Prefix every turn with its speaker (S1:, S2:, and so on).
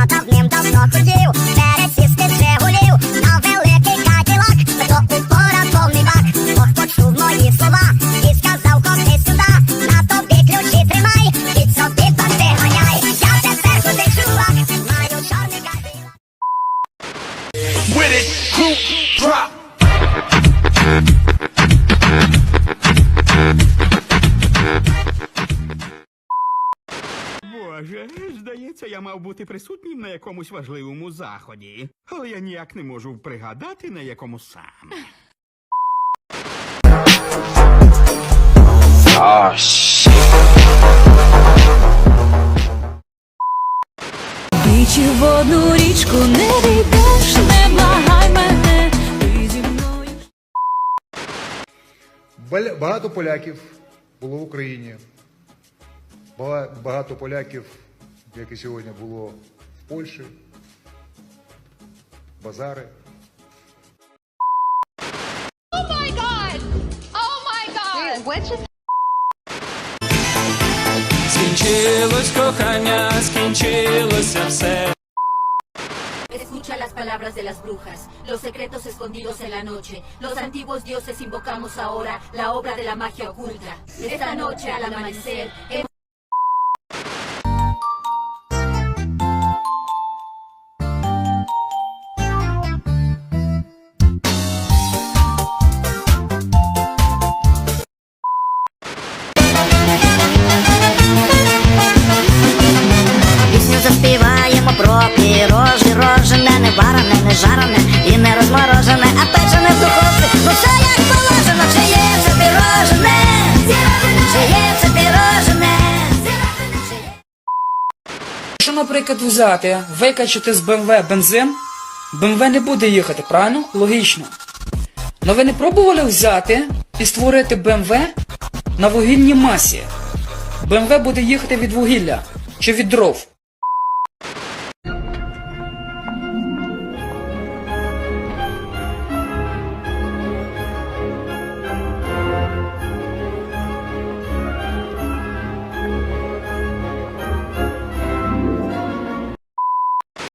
S1: Я давним-давно хотів пересісти з Жигулів на великий каділак, до упора повний бак. Бог мої слова і сказав, ходи сюди, на тобі ключі тримай, від собі ти ганяй. Я тепер крутий чувак, маю чорний каділак.
S2: Боже, здається, я мав бути присутнім на якомусь важливому заході, але я ніяк не можу пригадати, на якому саме.
S3: Двічі в одну річку не війдеш, не благай мене, ти зі мною.
S4: Багато поляків було в Україні. Бага- Багато поляків, як і сьогодні, було в Польщі. Базари.
S5: Oh my god! Oh my god! Wait, what just
S6: Скінчилось кохання, скінчилося все.
S7: Escucha las palabras de las brujas, los secretos escondidos en la noche. Los antiguos dioses invocamos ahora la obra de la magia oculta. Esta noche al amanecer
S8: Якщо, наприклад, взяти, викачати з БМВ бензин, БМВ не буде їхати, правильно? Логічно. Но ви не пробували взяти і створити БМВ на вугільній масі. БМВ буде їхати від вугілля чи від дров.